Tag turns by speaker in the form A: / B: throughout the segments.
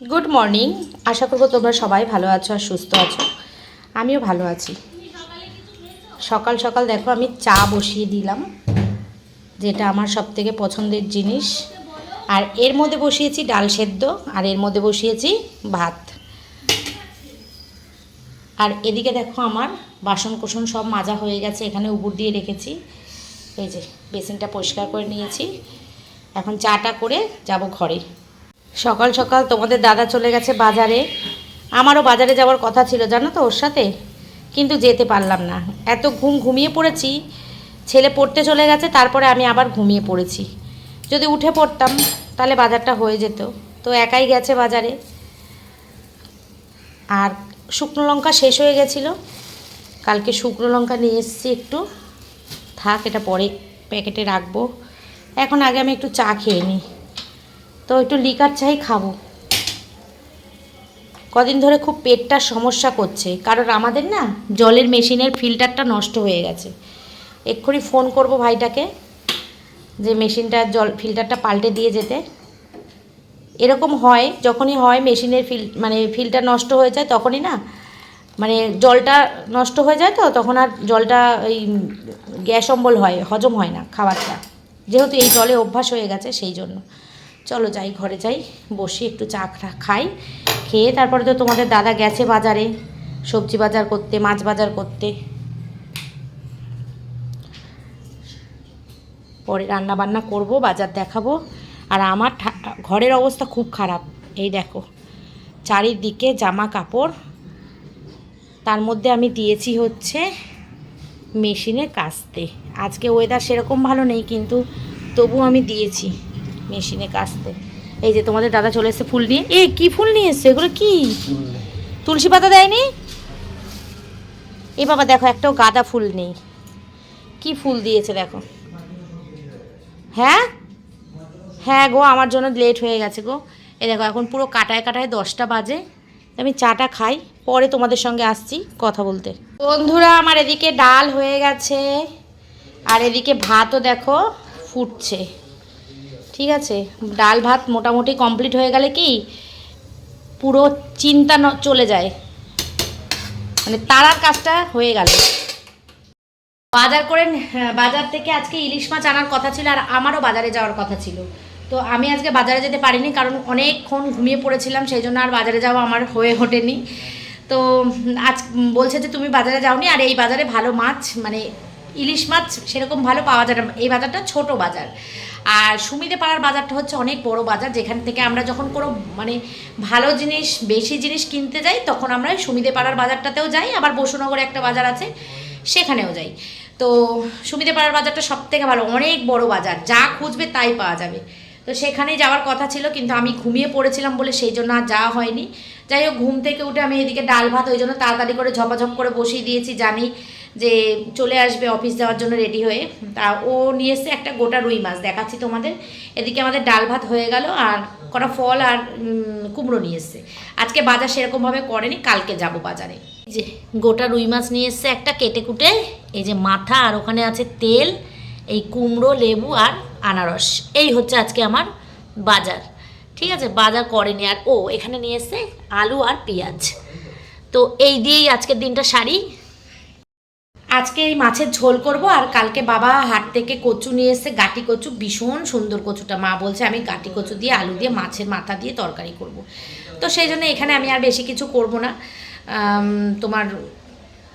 A: Good morning আশা করব তোমরা সবাই ভালো আছো আর সুস্থ আছো। আমিও ভালো আছি। সকাল সকাল দেখো, আমি চা বসিয়ে দিলাম, যেটা আমার সব থেকে পছন্দের জিনিস। আর এর মধ্যে বসিয়েছি ডাল সেদ্ধ, আর এর মধ্যে বসিয়েছি ভাত। আর এদিকে দেখো আমার বাসন কোসন সব মাজা হয়ে গেছে, এখানে উপর দিয়ে রেখেছি। এই যে, বেসিনটা পরিষ্কার করে নিয়েছি। এখন চাটা করে যাব ঘরে। সকাল সকাল তোমাদের দাদা চলে গেছে বাজারে। আমারও বাজারে যাওয়ার কথা ছিল, জানো তো ওর সাথে? কিন্তু যেতে পারলাম না। এত ঘুম ঘুমিয়ে পড়েছি, ছেলে পড়তে চলে গেছে, তারপরে আমি আবার ঘুমিয়ে পড়েছি। যদি উঠে পড়তাম, তাহলে বাজারটা হয়ে যেত। তো একাই গেছে বাজারে। আর শুকনো লঙ্কা শেষ হয়ে গেছিল। কালকে শুকনো লঙ্কা নিয়ে এসেছি একটু। থাক, এটা পরে প্যাকেটে রাখব। এখন আগে আমি একটু চা খেয়ে নিই। তো একটু লিকার চাই খাব। কদিন ধরে খুব পেটটার সমস্যা করছে, কারণ আমাদের না জলের মেশিনের ফিল্টারটা নষ্ট হয়ে গেছে। এক্ষুনি ফোন করব ভাইটাকে, যে মেশিনটার জল, ফিল্টারটা পাল্টে দিয়ে যেতে। এরকম হয়, যখনই হয় মেশিনের ফিল মানে ফিল্টার নষ্ট হয়ে যায় তখনই না মানে জলটা নষ্ট হয়ে যায় তো, তখন আর জলটা ওই গ্যাস অম্বল হয়, হজম হয় না খাবারটা। যেহেতু এই জলে অভ্যাস হয়ে গেছে, সেই জন্য। চলো যাই, ঘরে যাই, বসি একটু চা খাই, খেয়ে তারপরে তো তোমাদের দাদা গেছে বাজারে, সবজি বাজার করতে, মাছ বাজার করতে। পরে রান্না বান্না করব, বাজার দেখাবো। আর আমার ঘরের অবস্থা খুব খারাপ, এই দেখো। চারিদিকে জামা কাপড়। তার মধ্যে আমি দিয়েছি হচ্ছে মেশিনে কাচতে। আজকে ওয়েদার সেরকম ভালো নেই কিন্তু তবু আমি দিয়েছি। মেশিনে কাচতে। এই যে তোমাদের দাদা চলে এসেছে ফুল নিয়ে। এ, কি ফুল নিয়ে এসছে? এগুলো কি? তুলসী পাতা দেয়নি? এ বাবা, দেখো, একটাও গাঁদা ফুল নেই। কি ফুল দিয়েছে, দেখো। হ্যাঁ? হ্যাঁ গো, আমার জন্য লেট হয়ে গেছে গো। এ দেখো, এখন পুরো কাটায় কাটায় দশটা বাজে। আমি চাটা খাই, পরে তোমাদের সঙ্গে আসছি কথা বলতে। বন্ধুরা, আমার এদিকে ডাল হয়ে গেছে। আর এদিকে ভাতও দেখো, ফুটছে। ঠিক আছে, ডাল ভাত মোটামুটি কমপ্লিট হয়ে গেলে কি পুরো চিন্তা চলে যায়। মানে তারার কাজটা হয়ে গেল। বাজার করে, বাজার থেকে আজকে ইলিশ মাছ আনার কথা ছিল আর আমারও বাজারে যাওয়ার কথা ছিল। তো আমি আজকে বাজারে যেতে পারিনি কারণ অনেকক্ষণ ঘুমিয়ে পড়েছিলাম, সেই জন্য আর বাজারে যাওয়া আমার হয়ে ওঠেনি। তো আজ বলছে যে তুমি বাজারে যাওনি আর এই বাজারে ভালো মাছ মানে ইলিশ মাছ সেরকম ভালো পাওয়া যায় না। এই বাজারটা ছোট বাজার। আর সুমিদে পাড়ার বাজারটা হচ্ছে অনেক বড় বাজার, যেখান থেকে আমরা যখন কোনো মানে ভালো জিনিস, বেশি জিনিস কিনতে যাই, তখন আমরা সুমিদে পাড়ার বাজারটাতেও যাই, আবার বসুনগরে একটা বাজার আছে, সেখানেও যাই। তো সুমিদে পাড়ার বাজারটা সব থেকে ভালো, অনেক বড় বাজার, যা খুঁজবে তাই পাওয়া যাবে। তো সেখানেই যাওয়ার কথা ছিল, কিন্তু আমি ঘুমিয়ে পড়েছিলাম বলে সেই জন্য আর যাওয়া হয়নি। যাই হোক, ঘুম থেকে উঠে আমি এদিকে ডাল ভাত, ওই জন্য তাড়াতাড়ি করে ঝপাঝপ করে বসিয়ে দিয়েছি, জানি যে চলে আসবে অফিস যাওয়ার জন্য রেডি হয়ে। তা ও নিয়ে এসছে একটা গোটা রুই মাছ, দেখাচ্ছি তোমাদের। এদিকে আমাদের ডাল ভাত হয়ে গেল আর কটা ফল আর কুমড়ো নিয়ে এসছে। আজকে বাজার সেরকমভাবে করেনি, কালকে যাব বাজারে। যে গোটা রুই মাছ নিয়ে এসছে একটা কেটে কুটে, এই যে মাথা আর ওখানে আছে তেল, এই কুমড়ো, লেবু আর আনারস। এই হচ্ছে আজকে আমার বাজার। ঠিক আছে, বাজার করেনি। আর ও এখানে নিয়ে এসছে আলু আর পেঁয়াজ। তো এই দিয়েই আজকের দিনটা সারি। আজকে এই মাছের ঝোল করব আর কালকে বাবা হাট থেকে কচু নিয়ে এসে গাটি কচু, ভীষণ সুন্দর কচুটা। মা বলছে, আমি গাটি কচু দিয়ে আলু দিয়ে মাছের মাথা দিয়ে তরকারি করব। তো সেই জন্য এখানে আমি আর বেশি কিছু করব না। তোমার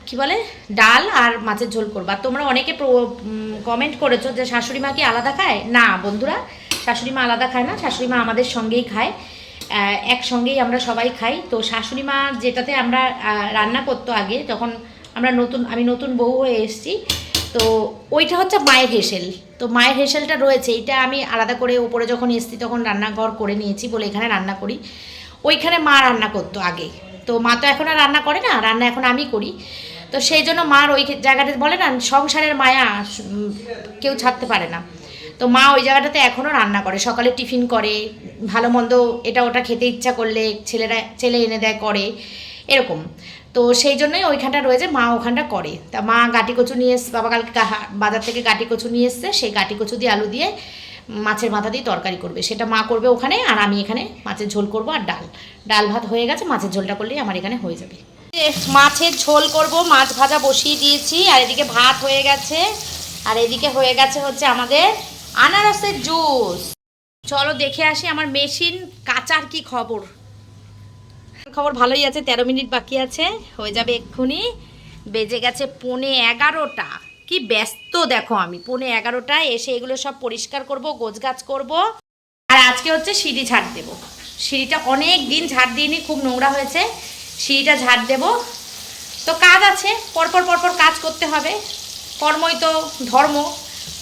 A: কি বলে? ডাল আর মাছের ঝোল করবা। তোমরা অনেকে কমেন্ট করেছ যে, শাশুড়ি মা কি আলাদা খায়? না বন্ধুরা, শাশুড়ি মা আলাদা খায় না। শাশুড়ি মা আমাদের সঙ্গেই খায়। একসঙ্গেই আমরা সবাই খাই। তো শাশুড়ি মা যেটাতে আমরা রান্না করতো আগে যখন আমরা নতুন, আমি নতুন বউ হয়ে এসেছি। তো ওইটা হচ্ছে মায়ের হেসেল। তো মায়ের হেসেলটা রয়েছে এইটা আমি আলাদা করে ওপরে যখন এসেছি তখন রান্নাঘর করে নিয়েছি বলে এখানে রান্না করি। ওইখানে মা রান্না করতো আগে। তো মা তো এখন আর রান্না করে না, রান্না এখন আমি করি। তো সেই জন্য মার ওই জায়গাটা বলে না, সংসারের মায়া কেউ ছাড়তে পারে না। তো মা ওই জায়গাটাতে এখনও রান্না করে, সকালে টিফিন করে, ভালো মন্দ এটা ওটা খেতে ইচ্ছা করলে ছেলেরা, ছেলে এনে দেয়, করে, এরকম। তো সেই জন্যই ওইখানটা রয়েছে, মা ওখানটা করে। তা মা গাটি কচু নিয়ে এসছে বাবা কালকে বাজার থেকে গাটি কচু নিয়ে এসছে, সেই গাটি কচু দিয়ে আলু দিয়ে মাছের মাথা দিয়ে তরকারি করবে। সেটা মা করবে ওখানে আর আমি এখানে মাছের ঝোল করব আর ডাল। ডাল ভাত হয়ে গেছে, মাছের ঝোলটা করলেই আমার এখানে হয়ে যাবে। মাছের ঝোল করব, মাছ ভাজা বসিয়ে দিয়েছি, আর এদিকে ভাত হয়ে গেছে। আর এদিকে হয়ে গেছে হচ্ছে আমাদের আনারসের জুস। চলো দেখে আসি আমার মেশিন কাচার কি খবর। খবর ভালোই আছে, তেরো মিনিট বাকি আছে, হয়ে যাবে এক্ষুনি। বেজে গেছে পৌনে এগারোটা। কি ব্যস্ত দেখো আমি, পৌনে এগারোটায় এসে এগুলো সব পরিষ্কার করব, গোছগাছ করব। আর আজকে হচ্ছে সিঁড়ি ঝাড় দেবো। সিঁড়িটা অনেক দিন ঝাড় দিইনি, খুব নোংরা হয়েছে। সিঁড়িটা ঝাড় দেব। তো কাজ আছে, পরপর পরপর কাজ করতে হবে। কর্মই তো ধর্ম।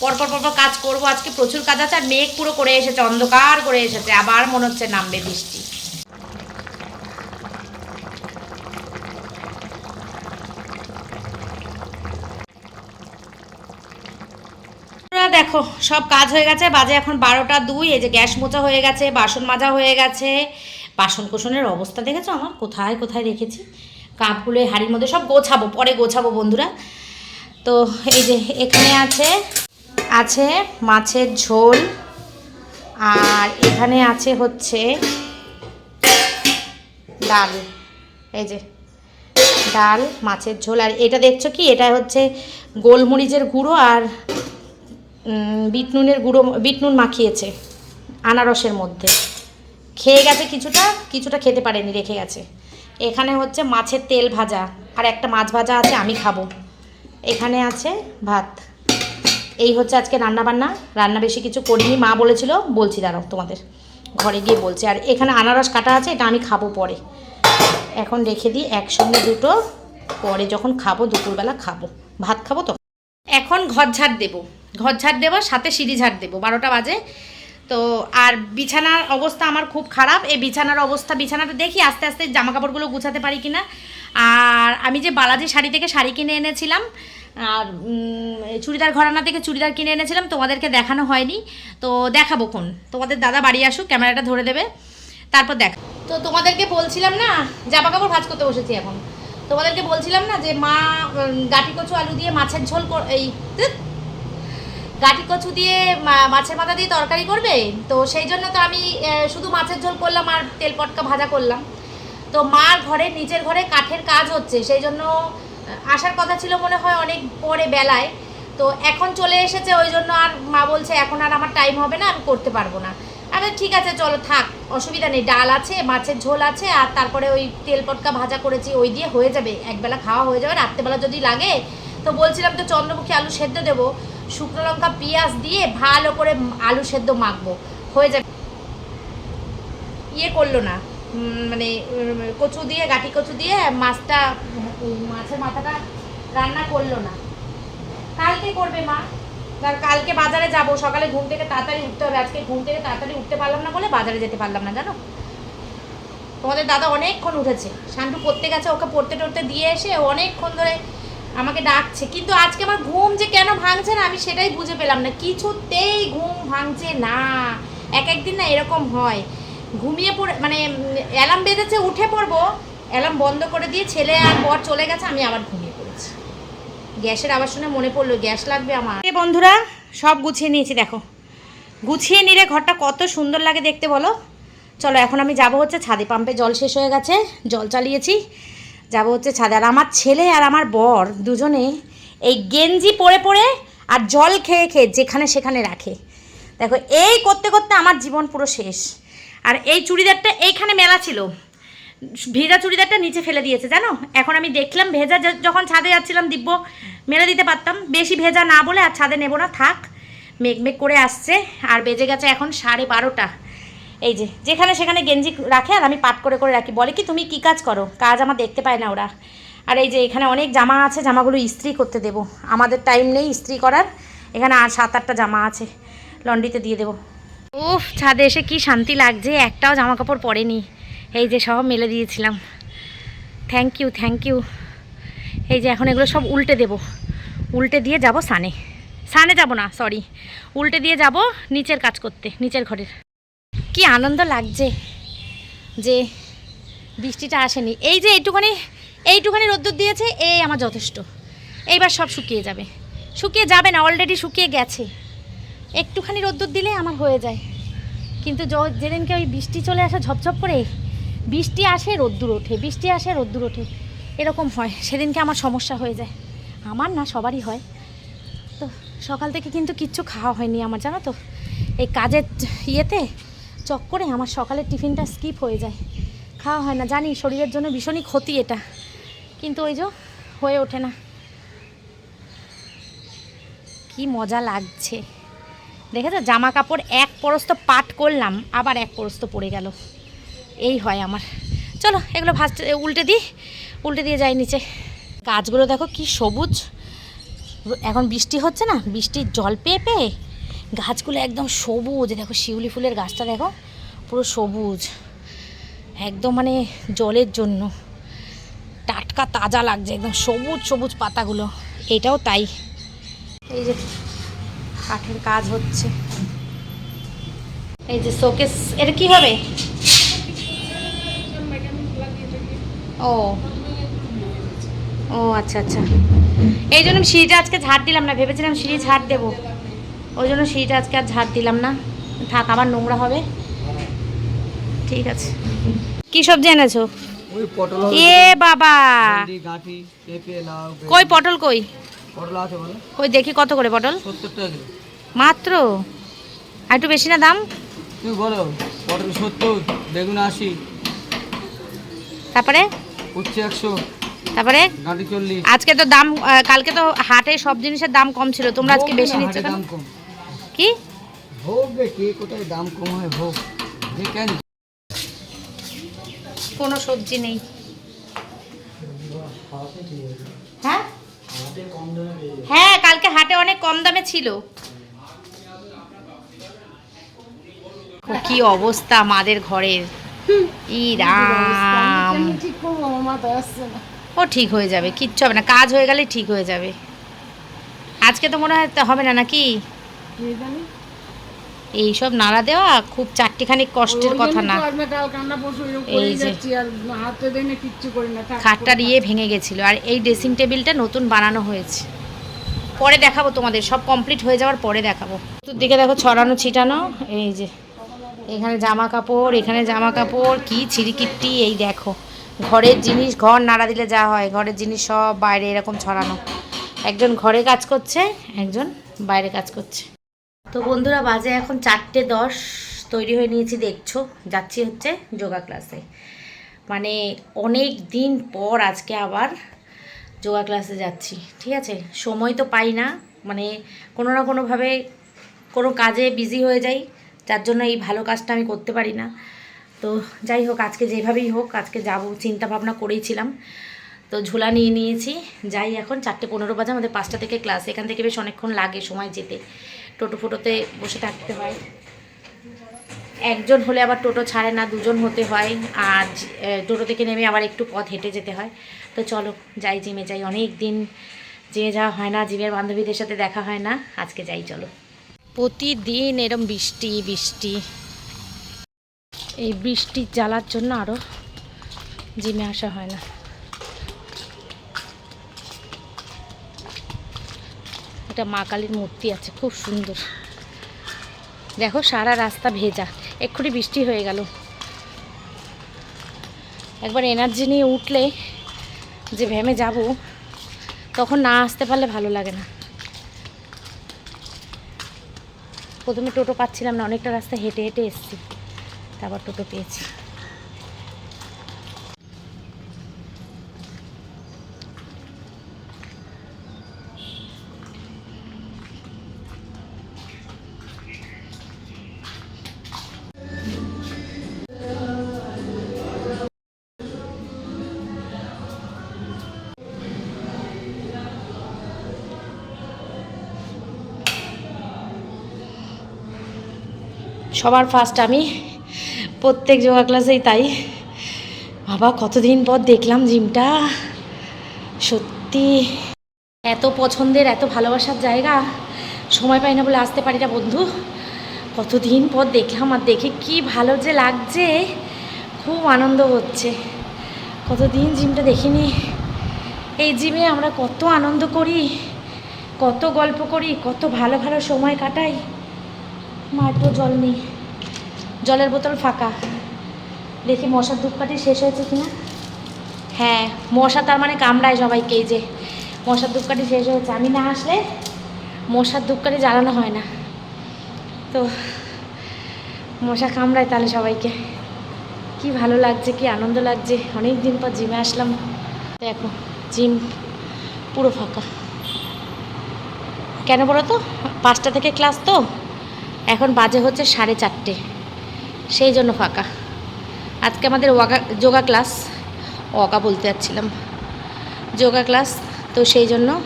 A: পরপর পরপর কাজ করব। আজকে প্রচুর কাজ আছে, আর মেঘ পুরো করে এসেছে, অন্ধকার করে এসেছে। আবার মনে হচ্ছে নামবে বৃষ্টি। দেখো, সব কাজ হয়ে গেছে। বাজে এখন বারোটা দুই, এই যে গ্যাস মোচা হয়ে গেছে, বাসন মাজা হয়ে গেছে। বাসন কোসনের অবস্থা দেখেছ আমার? কোথায় কোথায় রেখেছি? কাপগুলো হাড়ির মধ্যে সব গোছাবো, পরে গোছাবো বন্ধুরা। তো এই যে এখানে আছে আছে মাছের ঝোল, আর এখানে আছে হচ্ছে ডাল। এই যে ডাল, মাছের ঝোল, আর এটা দেখছ কি? এটা হচ্ছে গোলমরিচের গুঁড়ো আর বিট নুনের গুঁড়ো, বিট নুন মাখিয়েছে আনারসের মধ্যে। খেয়ে গেছে কিছুটা কিছুটা খেতে পারেনি, রেখে গেছে। এখানে হচ্ছে মাছের তেল ভাজা, আর একটা মাছ ভাজা আছে, আমি খাব। এখানে আছে ভাত। এই হচ্ছে আজকে রান্না বান্না রান্না বেশি কিছু করিনি, মা বলেছিল, বলছি দাঁড়াও তোমাদের ঘরে গিয়ে বলছি। আর এখানে আনারস কাটা আছে, এটা আমি খাব পরে। এখন রেখে দিই একসঙ্গে দুটো, পরে যখন খাব দুপুরবেলা খাব। ভাত খাব তো? এখন ঘর ঝাড় দেবো। ঘর ঝাড় দেবো, সাথে সিঁড়ি ঝাড় দেবো, বারোটা বাজে। তো আর বিছানার অবস্থা আমার খুব খারাপ। এই বিছানার অবস্থা, বিছানাটা দেখি আস্তে আস্তে জামা কাপড়গুলো গুছাতে পারি কিনা। আর আমি যে বালাজি শাড়ি থেকে শাড়ি কিনে এনেছিলাম, আর চুড়িদার ঘরানা থেকে চুড়িদার কিনে এনেছিলাম, তোমাদেরকে দেখানো হয়নি। তো দেখাবো কোন? তোমাদের দাদা বাড়ি আসুক, ক্যামেরাটা ধরে দেবে। তারপর দেখ। তো তোমাদেরকে বলছিলাম না জামা কাপড় ভাজ করতে বসেছি এখন। তোমাদেরকে বলছিলাম না যে মা গাটি কচু আলু দিয়ে মাছের ঝোল এই গাটি কচু দিয়ে মাছের মাথা দিয়ে তরকারি করবে? তো সেই জন্য তো আমি শুধু মাছের ঝোল করলাম আর তেল পটকা ভাজা করলাম। তো মার ঘরে নিচের ঘরে কাঠের কাজ হচ্ছে। সেই জন্য আসার কথা ছিল মনে হয় অনেক পরে বেলায়। তো এখন চলে এসেছে, ওই জন্য আর মা বলছে, এখন আর আমার টাইম হবে না, আমি করতে পারব না। আমি ঠিক আছে, চলো, থাক, অসুবিধা নেই। ডাল আছে, মাছের ঝোল আছে, আর তারপরে ওই তেল পটকা ভাজা করেছি, ওই দিয়ে হয়ে যাবে। একবেলা খাওয়া হয়ে যাবে, রাত্রেবেলা যদি লাগে। তো বলছিলাম তো, চন্দ্রমুখী আলু সেদ্ধ দেবো। শুকনো লঙ্কা, পেঁয়াজ দিয়ে ভালো করে আলু সেদ্ধ মাখবো। হয়ে যাবে। ইয়ে করল না। মানে কচু দিয়ে গাঠি কচু দিয়ে মাছটা, মাছের মাথাটা রান্না করল না। কালকে করবে মা। তার কালকে বাজারে যাব। সকালে ঘুম থেকে তাড়াতাড়ি উঠতে হবে। আজকে ঘুম থেকে তাড়াতাড়ি উঠতে পারলাম না বলে বাজারে যেতে পারলাম না, জানো? তোমাদের দাদা অনেকক্ষণ উঠেছে। শান্টু পড়তে গেছে, ওকে পড়তে টড়তে দিয়ে এসে অনেকক্ষণ ধরে আমাকে ডাকছে। কিন্তু আজকে আমার ঘুম যে কেন ভাঙছে না, আমি সেটাই বুঝে পেলাম না। কিছুতেই ঘুম ভাঙছে না। এক একদিন না এরকম হয়। ঘুমিয়ে পড়ে মানে অ্যালার্ম বেঁধেছে, উঠে পড়ব। অ্যালার্ম বন্ধ করে দিয়ে ছেলে আর বর চলে গেছে, আমি আবার ঘুমিয়ে পড়েছি। গ্যাসের আবার শুনে মনে পড়ল, গ্যাস লাগবে আমার। বন্ধুরা, সব গুছিয়ে নিয়েছি, দেখো। গুছিয়ে নিলে ঘরটা কত সুন্দর লাগে দেখতে, বলো। চলো, এখন আমি যাব হচ্ছে ছাদে, পাম্পে জল শেষ হয়ে গেছে, জল চালিয়েছি। যাব হচ্ছে ছাদে। আর আমার ছেলে আর আমার বর দুজনে এই গেঞ্জি পরে পরে আর জল খেয়ে খেয়ে যেখানে সেখানে রাখে। দেখো, এই করতে করতে আমার জীবন পুরো শেষ। আর এই চুড়িদারটা এইখানে মেলা ছিল। ভেজা চুড়িদারটা নিচে ফেলে দিয়েছে, জানো? এখন আমি দেখলাম ভেজা যখন ছাদে যাচ্ছিলাম দিব্য, মেলে দিতে পারতাম। বেশি ভেজা না বলে আর ছাদে নেব না, থাক। মেঘ মেঘ করে আসছে। আর বেজে গেছে এখন সাড়ে বারোটা। এই যে, যেখানে সেখানে গেঞ্জি রাখে আর আমি পাট করে করে রাখি। বলে কি, তুমি কি কাজ করো? কাজ আমার দেখতে পায় না ওরা। আর এই যে, এখানে অনেক জামা আছে, জামাগুলো ইস্ত্রি করতে দেবো। আমাদের টাইম নেই ইস্ত্রি করার। এখানে আর সাত আটটা জামা আছে। লন্ড্রিতে দিয়ে দেবো। উফ, ছাদে এসে কি শান্তি লাগছে। একটাও জামা কাপড় পরেনি। এই যে, সব মেলে দিয়েছিলাম। থ্যাংক ইউ থ্যাংক ইউ এই যে, এখন এগুলো সব উল্টে দেব। উল্টে দিয়ে যাব সানে। সানে যাব না সরি উল্টে দিয়ে যাব নিচের কাজ করতে, নিচের ঘরের। কি আনন্দ লাগছে যে বৃষ্টিটা আসেনি। এই যে এইটুখানি এইটুখানি রোদ্দুর দিয়েছে এই আমার যথেষ্ট। এইবার সব শুকিয়ে যাবে। শুকিয়ে যাবে না অলরেডি শুকিয়ে গেছে। একটুখানি রোদ্দুর দিলে আমার হয়ে যায়। কিন্তু যেদিনকে ওই বৃষ্টি চলে আসে ঝপঝপ করে, বৃষ্টি আসে, রোদ্দুর ওঠে। বৃষ্টি আসে, রোদ্দুর ওঠে। এরকম হয়। সেদিনকে আমার সমস্যা হয়ে যায়। আমার না, সবারই হয়। তো সকাল থেকে কিন্তু কিচ্ছু খাওয়া হয়নি আমার, জানো তো? এই কাজের ইয়েতে চক্করে আমার সকালের টিফিনটা স্কিপ হয়ে যায়। খাওয়া হয় না, জানি শরীরের জন্য ভীষণই ক্ষতি এটা। কিন্তু ওই যে হয়ে ওঠে না। কি মজা লাগছে। দেখে দেখেছ জামা কাপড় এক পরস্ত পাট করলাম, আবার এক পরস্ত পড়ে গেল। এই হয় আমার। চলো, এগুলো ভাজতে উল্টে দিই, উল্টে দিয়ে যাই নিচে। গাছগুলো দেখো কি সবুজ। এখন বৃষ্টি হচ্ছে না? বৃষ্টির জল পেয়ে পেয়ে গাছগুলো একদম সবুজ, দেখো শিউলি ফুলের গাছটা দেখো, পুরো সবুজ। একদম মানে জলের জন্য। টাটকা তাজা লাগছে, একদম সবুজ সবুজ পাতাগুলো। এটাও তাই। এই যে কাঠের কাজ হচ্ছে। এই যে শোকেস, এটা কি হবে? ও। ও আচ্ছা আচ্ছা। এই জন্য সিঁড়িটা আজকে ঝাড় দিলাম না, ভেবেছিলাম সিঁড়ি ঝাড় দেবো। ওই জন্য সিঁড়িটা আজকে আর ঝাড় দিলাম না। থাক আবার নোংরা হবে। ঠিক আছে। কি সবজি এনেছো? এ বাবা। কই পটল কই? কই দেখি কত করে পটল? মাত্র? আর একটু বেশি না দাম?
B: তুমি বলো পটল সত্তর বেগুন আশি।
A: তারপরে?
B: উচ্ছে একশো।
A: তারপরে? আজকে তো দাম কালকে তো হাটে সব জিনিসের দাম কম ছিল। তোমরা আজকে বেশি নিচ্ছ কেন? কি?
B: বে কে কোথায় দাম কম হয় হোক যে কেন?
A: কোনো সবজি নেই। হ্যাঁ? হ্যাঁ কালকে হাটে অনেক কম দামে ছিল। ও, কি অবস্থা মাদের ঘরের? ই রাম। ও ঠিক হয়ে যাবে কিচ্ছু হবে না কাজ হয়ে গেলে ঠিক হয়ে যাবে। আজকে তো মনে হয় তা হবে না নাকি? এইসব নাড়া দেওয়া খুব চারটিখানি কষ্টের কথা না। এই যে। খাটটা দিয়ে ভেঙে গেছিল আর এই ড্রেসিং টেবিলটা নতুন বানানো হয়েছে। পরে দেখাবো তোমাদের সব কমপ্লিট হয়ে যাওয়ার পরে দেখাবো। দিকে দেখো ছড়ানো ছিটানো এই যে। এখানে জামা কাপড় এখানে জামা কাপড় কি ছিড়িকিট্টি এই দেখো। ঘরের জিনিস ঘর নাড়া দিলে যা হয় ঘরের জিনিস সব বাইরে এরকম ছড়ানো। একজন ঘরে কাজ করছে একজন বাইরে কাজ করছে। তো বন্ধুরা, বাজে এখন চারটে দশ, তৈরি হয়ে নিয়েছি, দেখছ, যাচ্ছি হচ্ছে যোগা ক্লাসে মানে অনেক দিন পর আজকে আবার যোগা ক্লাসে যাচ্ছি, ঠিক আছে? সময় তো পাই না মানে কোনো না কোনোভাবে কোনো কাজে বিজি হয়ে যাই, যার জন্য এই ভালো কাজটা আমি করতে পারি না। তো যাই হোক, আজকে যেভাবেই হোক, আজকে যাব চিন্তা ভাবনা করেইছিলাম তো ঝোলা নিয়ে নিয়েছি, যাই এখন চারটে পনেরো বাজে, আমাদের পাঁচটা থেকে ক্লাস এখান থেকে বেশ অনেকক্ষণ লাগে সময় যেতে। টোটো ফোটোতে বসে থাকতে হয়। একজন হলে আবার টোটো ছাড়ে না, দুজন হতে হয়। আর টোটো থেকে নেমে আবার একটু পথ হেঁটে যেতে হয়। তো চলো, যাই জিমে যাই। অনেক দিন জিমে যাওয়া হয় না, জিমের বান্ধবীদের সাথে দেখা হয় না। আজকে যাই, চলো। প্রতিদিন এরম বৃষ্টি বৃষ্টি। এই বৃষ্টির জ্বালার জন্য আরও জিমে আসা হয় না। এটা মা কালীর মূর্তি আছে, খুব সুন্দর। দেখো, সারা রাস্তা ভেজা। এক্ষুনি বৃষ্টি হয়ে গেল। একবার এনার্জি নিয়ে উঠলে যে ভ্যামে যাব, তখন না আসতে পারলে ভালো লাগে না। প্রথমে টোটো পাচ্ছিলাম না, অনেকটা রাস্তা হেঁটে হেঁটে এসেছি, তারপর টোটো পেয়েছি। সবার ফার্স্ট আমি। প্রত্যেক যোগা ক্লাসেই তাই। বাবা, কতদিন পর দেখলাম জিমটা সত্যি, এত পছন্দের, এত ভালোবাসার জায়গা। সময় পাই না বলে আসতে পারি না বন্ধু। কতদিন পর দেখলাম আর দেখে কি ভালো যে লাগছে। খুব আনন্দ হচ্ছে। কতদিন জিমটা দেখিনি। এই জিমে আমরা কত আনন্দ করি, কত গল্প করি, কত ভালো ভালো সময় কাটাই। মাঠও জল নেই। জলের বোতল ফাঁকা। দেখি মশার ধূপকাঠি শেষ হয়েছে কিনা? হ্যাঁ মশা তার মানে কামড়ায় সবাইকে এই যে। মশার ধূপকাঠি শেষ হয়েছে। আমি না আসলে মশার ধূপকাঠি জ্বালানো হয় না। তো মশা কামড়ায় তাহলে সবাইকে। কি ভালো লাগছে, কি আনন্দ লাগছে। অনেক দিন পর জিমে আসলাম। দেখো জিম পুরো ফাঁকা। কেন বলো তো? পাঁচটা থেকে ক্লাস তো। এখন বাজে হচ্ছে সাড়ে চারটে। সেই জন্য ফাঁকা। আজকে আমাদের ওয়াগা, যোগা ক্লাস, ওয়াগা বলতে যাচ্ছিলাম। যোগা ক্লাস, তো সেই জন্য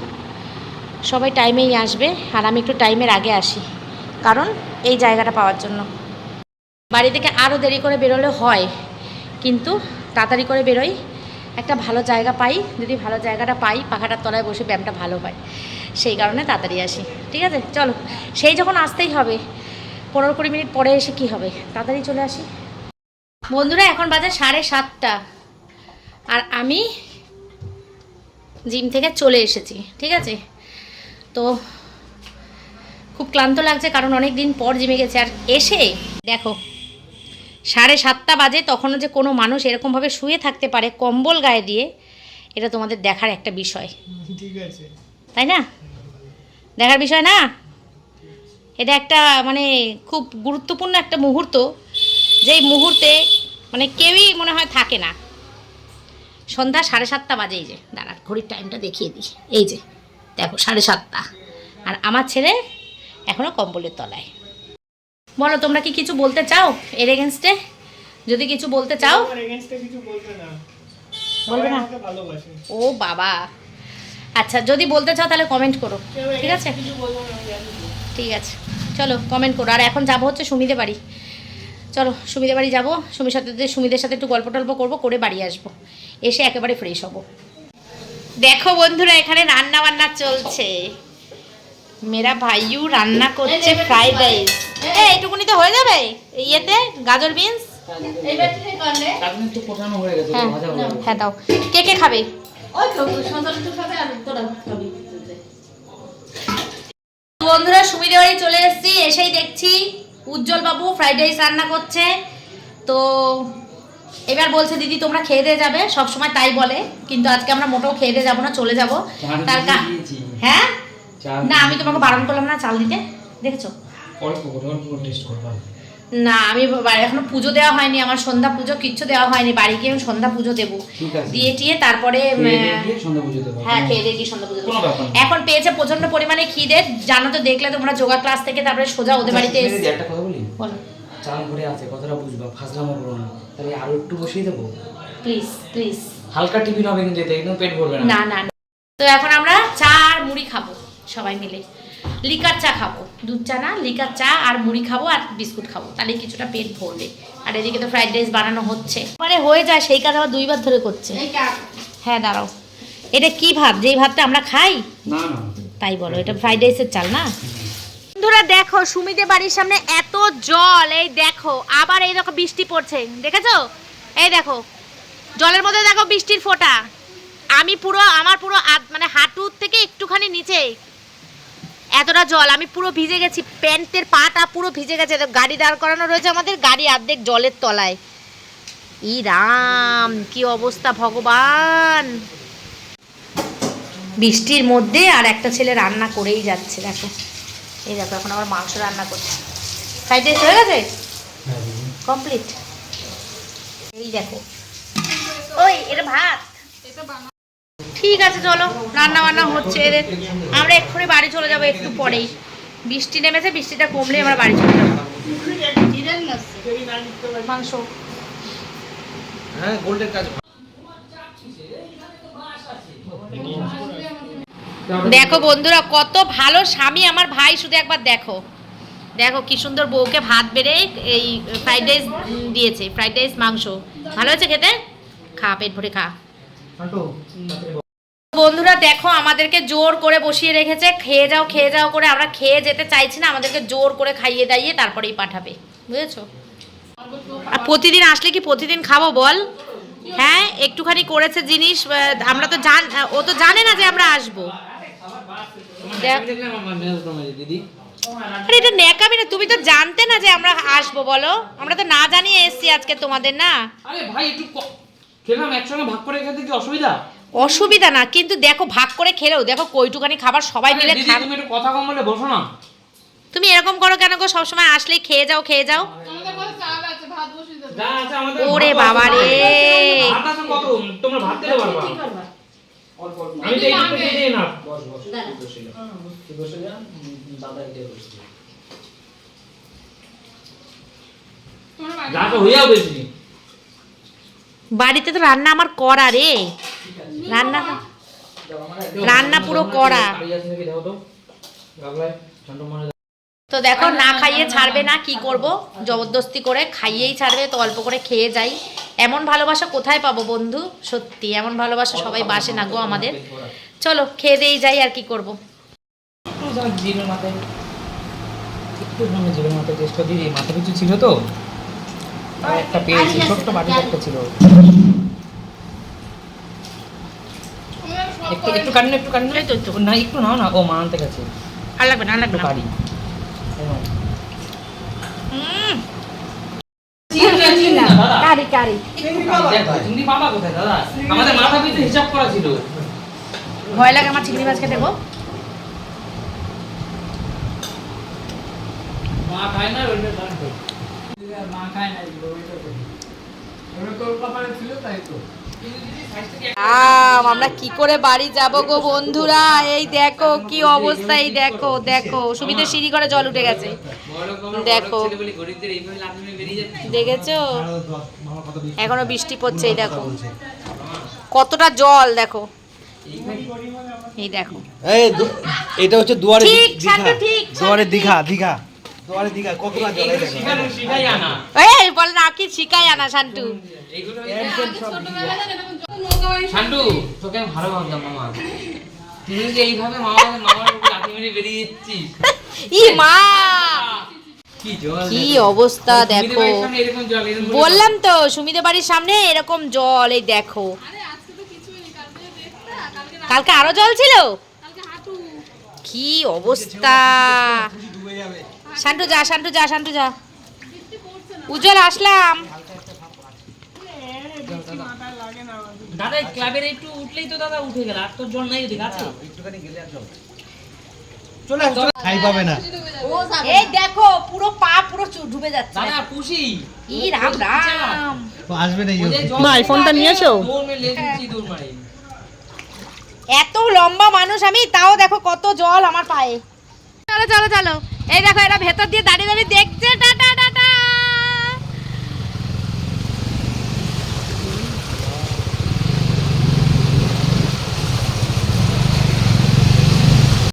A: সবাই টাইমেই আসবে, আর আমি একটু টাইমের আগে আসি। কারণ এই জায়গাটা পাওয়ার জন্য। বাড়ি থেকে আরও দেরি করে বেরোলে হয়, কিন্তু তাড়াতাড়ি করে বেরোই। একটা ভালো জায়গা পাই, যদি ভালো জায়গাটা পাই, পাখাটার তলায় বসে ব্যায়ামটা ভালো হয়। সেই কারণে তাড়াতাড়ি আসি। ঠিক আছে? চলো। সেই যখন আসতেই হবে পনেরো কুড়ি মিনিট পরে এসে কি হবে? তাড়াতাড়ি চলে আসি। বন্ধুরা এখন বাজে সাড়ে সাতটা। আর আমি জিম থেকে চলে এসেছি ঠিক আছে? তো খুব ক্লান্ত লাগছে কারণ অনেক দিন পর জিমে গেছে। আর এসে দেখো সাড়ে সাতটা বাজে তখনও যে কোনো মানুষ এরকমভাবে শুয়ে থাকতে পারে কম্বল গায়ে দিয়ে এটা তোমাদের দেখার একটা বিষয়।
B: ঠিক আছে।
A: তাই না? দেখার বিষয় না? এটা একটা মানে খুব গুরুত্বপূর্ণ একটা মুহূর্ত যেই মুহূর্তে মানে কেউই মনে হয় থাকে না। সন্ধ্যা সাড়ে সাতটা বাজে এই যে দাঁড়া ঘড়ির টাইমটা দেখিয়ে দিই। এই যে দেখো সাড়ে সাতটা। আর আমার ছেলে এখনও কম্বলের তলায়। বলো তোমরা কি কিছু বলতে চাও এর এগেনস্টে যদি কিছু বলতে চাও।
B: বলবে না।
A: ও বাবা। আচ্ছা যদি বলতে চাও তাহলে কমেন্ট করো। ঠিক আছে? ঠিক আছে। চলো কমেন্ট করো। আর এখন যাব হচ্ছে সুমিদের বাড়ি। চলো সুমিদের বাড়ি যাব। সুমির সাথে সুমিদের সাথে একটু গল্প টল্প করব করে বাড়ি আসব। এসে একেবারে ফ্রেশ হব। দেখো বন্ধুরা এখানে রান্না বান্না চলছে। মেরা ভাইউ রান্না করছে ফ্রাইড রাইস এইটুকুনি তো হয়ে যাবে? ইয়েতে গাজর বিনস
B: আপনি তো কোটানো হয়ে গেছে
A: হ্যাঁ
B: ভাজা হয়ে গেছে।
A: হ্যাঁ দাও। কে কে খাবে। সুবিধে বাড়ি চলে এসেছি এসেই দেখছি উজ্জ্বল বাবু ফ্রাইড রাইস রান্না করছে। তো এবার বলছে দিদি তোমরা খেয়ে দিয়ে যাবে। সব সময় তাই বলে কিন্তু আজকে আমরা মোটেও খেয়ে দিয়ে যাব না চলে যাব। তার কা- হ্যাঁ? না আমি তোমাকে বারণ করলাম না চাল দিতে। দেখেছ?
B: অল্প করে অল্প করে টেস্ট করবা
A: না আমি এখনও পুজো দেওয়া হয়নি আমার সন্ধ্যা পুজো কিচ্ছু দেওয়া হয়নি বাড়ি গিয়ে আমি সন্ধ্যা পুজো দেবো। দিয়ে টিয়ে তারপরে হ্যাঁ খেয়ে দিয়ে সন্ধ্যা পুজো দেবো। এখন পেয়েছে প্রচণ্ড পরিমাণে খিদে জানো তো দেখলে তোমরা যোগা ক্লাস থেকে তারপরে সোজা ওদের বাড়িতে
B: দিদি,
A: এসেছি
B: একটা কথা বলি? ঘরে আছে কথাটা বুঝবা ফাজলামো করো না। তাহলে আরও একটু বসিয়ে দেবো?
A: Please please.
B: হালকা টিফিন হবে কিন্তু পেট ভরবে না।
A: না না না। তো এখন আমরা চা আর মুড়ি খাব সবাই মিলে। লিকার চা খাব। দুধ চা না লিকার চা আর মুড়ি খাব আর বিস্কুট খাব। তাহলে কিছুটা পেট ভরবে। আর এদিকে তো ফ্রাইড রাইস বানানো হচ্ছে। মানে হয়ে যায় সেই কাজ আবার দুইবার ধরে করছে। হ্যাঁ দাঁড়াও। এটা কি ভাত? যেই ভাতটা আমরা খাই?
B: না না।
A: তাই বলো এটা ফ্রাইড রাইসের চাল না? বন্ধুরা দেখো সুমিদের বাড়ির সামনে এত জল এই দেখো আবার এই দেখো বৃষ্টি পড়ছে। দেখেছ? এই দেখো জলের মধ্যে দেখো বৃষ্টির ফোঁটা। আমি পুরো আমার পুরো মানে হাঁটুর থেকে একটুখানি নিচে এতটা জল, আমি পুরো ভিজে গেছি, প্যান্টের পাটা পুরো ভিজে গেছে গাড়ি দাঁড় করানো রয়েছে আমাদের, গাড়ি অর্ধেক জলের তলায়। ই রাম, কি অবস্থা ভগবান! বৃষ্টির মধ্যে আর একটা ছেলে রান্না করেই যাচ্ছে, দেখো। এই দেখো, এখন আবার মাংস রান্না করছে। ফ্রাইড রাইস হয়ে গেছে? কমপ্লিট এই দেখো। ওই, এটা ভাত। ঠিক আছে, চলো। রান্না বান্না হচ্ছে এদের। আমরা এক্ষুনি বাড়ি চলে যাব একটু পরেই। বৃষ্টি নেমেছে, বৃষ্টিটা কমলে আমরা বাড়ি চলে যাব। দেখো বন্ধুরা, কত ভালো স্বামী আমার ভাই, শুধু একবার দেখো। দেখো কি সুন্দর বউকে ভাত বেড়ে এই ফ্রাইড রাইস দিয়েছে ফ্রাইড রাইস মাংস। ভালো হয়েছে খেতে? খা, পেট ভরে খা। বন্ধুরা দেখো, আমাদেরকে জোর করে বসিয়ে রেখেছে। খেয়ে যাও খেয়ে যাও করে। আমরা খেয়ে যেতে চাইছি না, আমাদেরকে জোর করে খাইয়ে দাইয়ে তারপরেই পাঠাবে। বুঝেছ? আর প্রতিদিন আসলে কি প্রতিদিন খাব বল? হ্যাঁ একটুখানি করেছে জিনিস আমরা তো জান ও তো জানে না যে আমরা আসব। আরে এটা ন্যাকামি না, তুমি তো জানতে না যে আমরা আসব, বলো। আমরা তো না জানিয়ে এসছি আজকে তোমাদের, না?
C: আরে ভাই, একটু খেলাম, একসঙ্গে ভাগ করে খেতে কি অসুবিধা?
A: অসুবিধা না কিন্তু দেখো ভাগ করে খেলেও দেখো কইটুকানি খাবার সবাই মিলে খাবে
C: তুমি একটু কথা কম বলে বসো না।
A: তুমি এরকম করো কেন গো? সবসময় আসলেই খেয়ে যাও খেয়ে যাও।
C: যা আছে আমাদের
A: ওরে বাবা রে।
C: তোমরা ভাত দিতে পারবা আমি তো একটু দিয়ে দিই না যা তো হইয়াও বেশি।
A: বাড়িতে তো রান্না আমার করা রে। রান্না রান্না পুরো করা তো দেখো না খাইয়ে ছাড়বে না কি করব? জবরদস্তি করে খাইয়েই ছাড়বে তো অল্প করে খেয়ে যাই। এমন ভালোবাসা কোথায় পাবো বন্ধু? সত্যি এমন ভালোবাসা সবাই বাসে না গো আমাদের। চলো খেয়ে দিয়েই যাই আর কি করব।
C: একটু মাথায় দিয়ে মাথা পিছু ছিল তো? একটা পেয়েছি ছোট্ট বাটিতে একটা ছিল। একটু একটু কাটুন একটু কাটুন
A: এই তো, তো।
C: না একটু নাও না। ও মা আনতে গেছে।
A: আর লাগবে না লাগবে
C: একটু
A: না।
C: কারি
A: কারি। কারি
C: কোথায় দাদা? আমাদের মাথা পিছু হিসাব করা ছিল।
A: ভয় লাগে আমার চিংড়ি মাছ খেতে গো।
C: মা খায় না ওইটা দাঁড়
A: আম, আমরা কি করে বাড়ি যাব গো বন্ধুরা? এই দেখো কি অবস্থা এই দেখো দেখো। সুবিধে সিঁড়ি করে জল উঠে গেছে। দেখো। দেখেছ? এখনও বৃষ্টি পড়ছে এই দেখো। কতটা জল দেখো। এই দেখো।
B: এই এটা হচ্ছে দুয়ারে
A: ঠিক,
B: দুয়ারে দীঘা দীঘা। এই
A: বল না কি শিখাই আনা শান্টু?
C: এইগুলো
B: একদম সব
C: শান্টু তোকে আমি ভালো ভাবতাম মামা তুই যে এইভাবে মামা মামার উপর মেরে বেরিয়ে যাচ্ছিস।
A: ই মা!
C: কি জল
A: কি
C: দেখো।
A: অবস্থা দেখো। বললাম তো সুমিদের বাড়ির সামনে এরকম জল এই দেখো। কালকে আরও জল ছিল? কি অবস্থা? শান্টু যা শান্টু যা শান্টু যা। উজ্জ্বল আসলাম।
C: দাদা ক্লাবের একটু উঠলেই তো দাদা উঠে গেল আর তোর জল নাই ওদিকে আছে?
B: চলে আসো খাই পাবে না।
A: এই দেখো পুরো পা পুরো ডুবে যাচ্ছে।
C: দাদা
A: ই রাম রাম।
B: আসবে না
C: জল-
D: মা, আইফোনটা নিয়েছো?
A: এত লম্বা মানুষ আমি তাও দেখো কত জল আমার পায়ে। চলো চলো চলো। এই দেখো এরা ভেতর দিয়ে দাঁড়িয়ে দাঁড়িয়ে দেখছে টাটা।